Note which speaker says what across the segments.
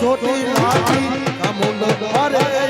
Speaker 1: જોટી નાખી કમુલ ભરે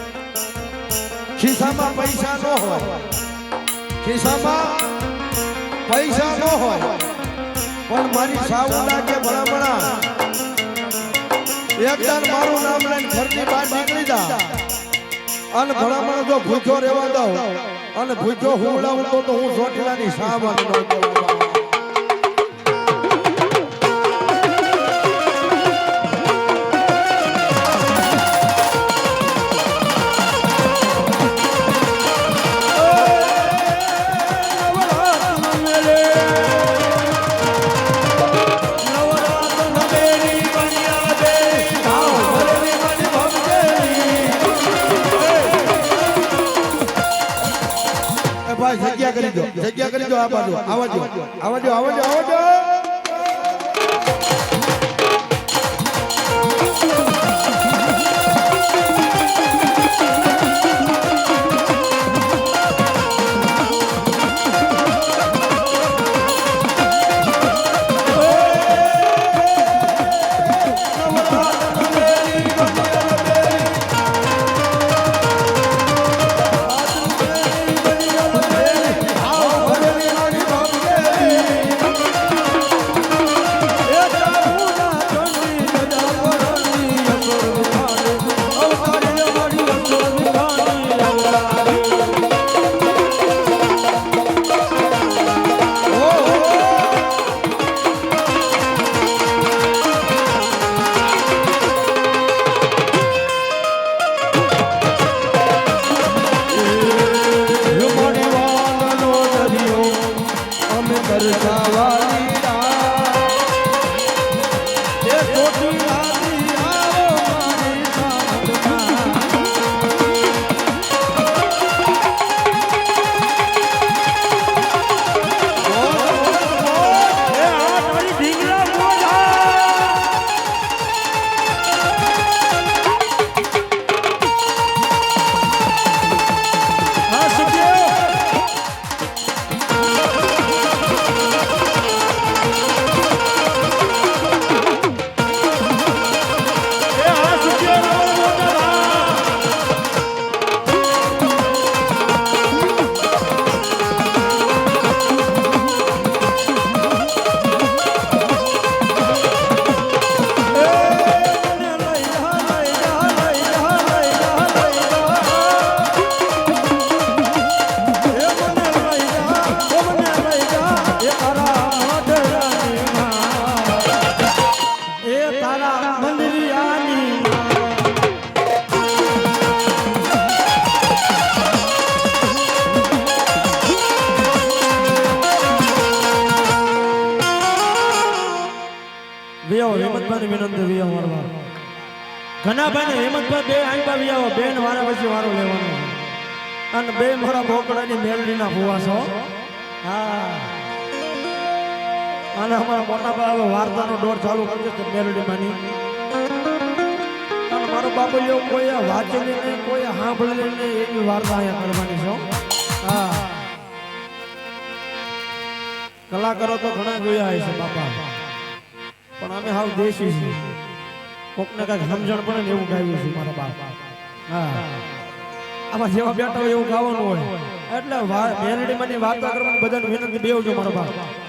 Speaker 1: ખિસ્સામાં પૈસા ન હોય. ખિસ્સામાં પૈસા ન હોય. પણ મારી સાઉના કે ભલામણા એકદમ મારું નામ લઈને ઘરની બહાર નીકળી જા. અને ભલામણ જો ભૂખ્યો રહેવા દઉં, અને ભૂખ્યો હુવડાવું તો તો હું ચોટીલાની સાવન નો કહેવાય. જગ્યા કરી દો જગ્યા કરી દો આ બાજુ આવજો આવજો આવજો આવજો
Speaker 2: વિનંતી વિયો મારવા ભાઈ હેમંતભાઈ બે આંબા વિયાવો બેન વારા પછી વારો લેવાનો અને બે મારા બોકડાની મેલડીના ભુવા છો હા. અને અમારા મોટા ભાઈ હવે વાર્તાનો દોર ચાલુ કરશે છે મેલડીમાંની અને મારો બાપુ એવું કોઈ વાંચેલી નહીં કોઈ સાંભળેલી નહીં એવી વાર્તા અહીંયા કરવાની છો હા. કલાકારો તો ઘણા જોયા હશે, બાપા. પણ અમે હાવ દેશી છીએ. કોકને કાંઈક સમજણ પડે ને એવું ગાયું છે મારા બાપ. હા. આમાં જેવા બેઠા હોય એવું ગાવાનું હોય. એટલે મેલડીમાંની વાર્તા કરવાની બધાને વિનંતી બેવજો મારા બાપ.